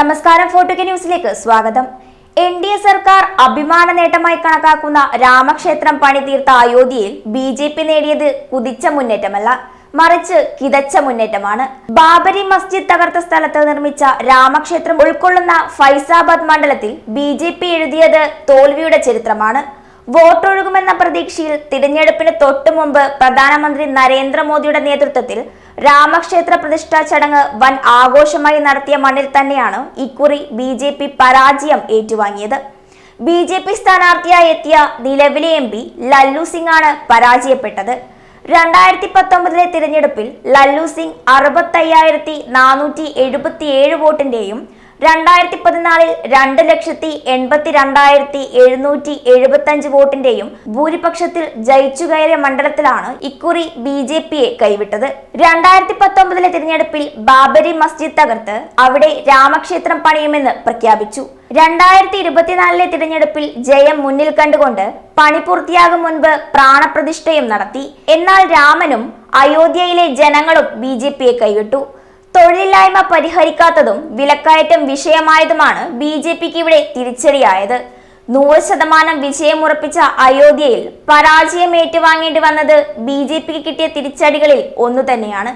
നമസ്കാരം ഫോർട്ടുക ന്യൂസിലേക്ക് സ്വാഗതം. എൻ ഡി എ സർക്കാർ അഭിമാന നേട്ടമായി കണക്കാക്കുന്ന രാമക്ഷേത്രം പണി തീർത്ത അയോധ്യയിൽ ബി ജെ പി നേടിയത് കുതിച്ച മുന്നേറ്റമല്ല മറിച്ച് കിതച്ച മുന്നേറ്റമാണ്. ബാബരി മസ്ജിദ് തകർത്ത സ്ഥലത്ത് നിർമ്മിച്ച രാമക്ഷേത്രം ഉൾക്കൊള്ളുന്ന ഫൈസാബാദ് മണ്ഡലത്തിൽ ബി എഴുതിയത് തോൽവിയുടെ ചരിത്രമാണ്. വോട്ടൊഴുകുമെന്ന പ്രതീക്ഷയിൽ തിരഞ്ഞെടുപ്പിന് തൊട്ടു മുമ്പ് പ്രധാനമന്ത്രി നരേന്ദ്രമോദിയുടെ നേതൃത്വത്തിൽ രാമക്ഷേത്ര പ്രതിഷ്ഠാ ചടങ്ങ് വൻ ആഘോഷമായി നടത്തിയ മണ്ണിൽ തന്നെയാണ് ഇക്കുറി ബി ജെ പി പരാജയം ഏറ്റുവാങ്ങിയത്. ബി ജെ പി സ്ഥാനാർത്ഥിയായി എത്തിയ നിലവിലെ എം പി ലല്ലു സിംഗ് ആണ് പരാജയപ്പെട്ടത്. രണ്ടായിരത്തി പത്തൊമ്പതിലെ തിരഞ്ഞെടുപ്പിൽ ലല്ലു സിംഗ് അറുപത്തയ്യായിരത്തി നാനൂറ്റി എഴുപത്തിയേഴ് വോട്ടിന്റെയും രണ്ടായിരത്തി പതിനാലിൽ രണ്ട് ലക്ഷത്തി എൺപത്തി രണ്ടായിരത്തി എഴുന്നൂറ്റി എഴുപത്തി അഞ്ച് വോട്ടിന്റെയും ഭൂരിപക്ഷത്തിൽ ജയിച്ചു കയറിയ മണ്ഡലത്തിലാണ് ഇക്കുറി ബി ജെ പിയെ കൈവിട്ടത്. രണ്ടായിരത്തി പത്തൊമ്പതിലെ തിരഞ്ഞെടുപ്പിൽ ബാബരി മസ്ജിദ് തകർത്ത് അവിടെ രാമക്ഷേത്രം പണിയുമെന്ന് പ്രഖ്യാപിച്ചു. രണ്ടായിരത്തി ഇരുപത്തിനാലിലെ തിരഞ്ഞെടുപ്പിൽ ജയം മുന്നിൽ കണ്ടുകൊണ്ട് പണി പൂർത്തിയാകും മുൻപ് പ്രാണപ്രതിഷ്ഠയും നടത്തി. എന്നാൽ രാമനും അയോധ്യയിലെ ജനങ്ങളും ബി കൈവിട്ടു. തൊഴിലില്ലായ്മ പരിഹരിക്കാത്തതും വിലക്കയറ്റം വിഷയമായതുമാണ് ബി ജെ പിക്ക് ഇവിടെ തിരിച്ചടിയായത്. നൂറ് ശതമാനം വിജയമുറപ്പിച്ച അയോധ്യയിൽ പരാജയം ഏറ്റുവാങ്ങേണ്ടി വന്നത് ബി ജെ പിക്ക് കിട്ടിയ തിരിച്ചടികളിൽ ഒന്നു തന്നെയാണ്.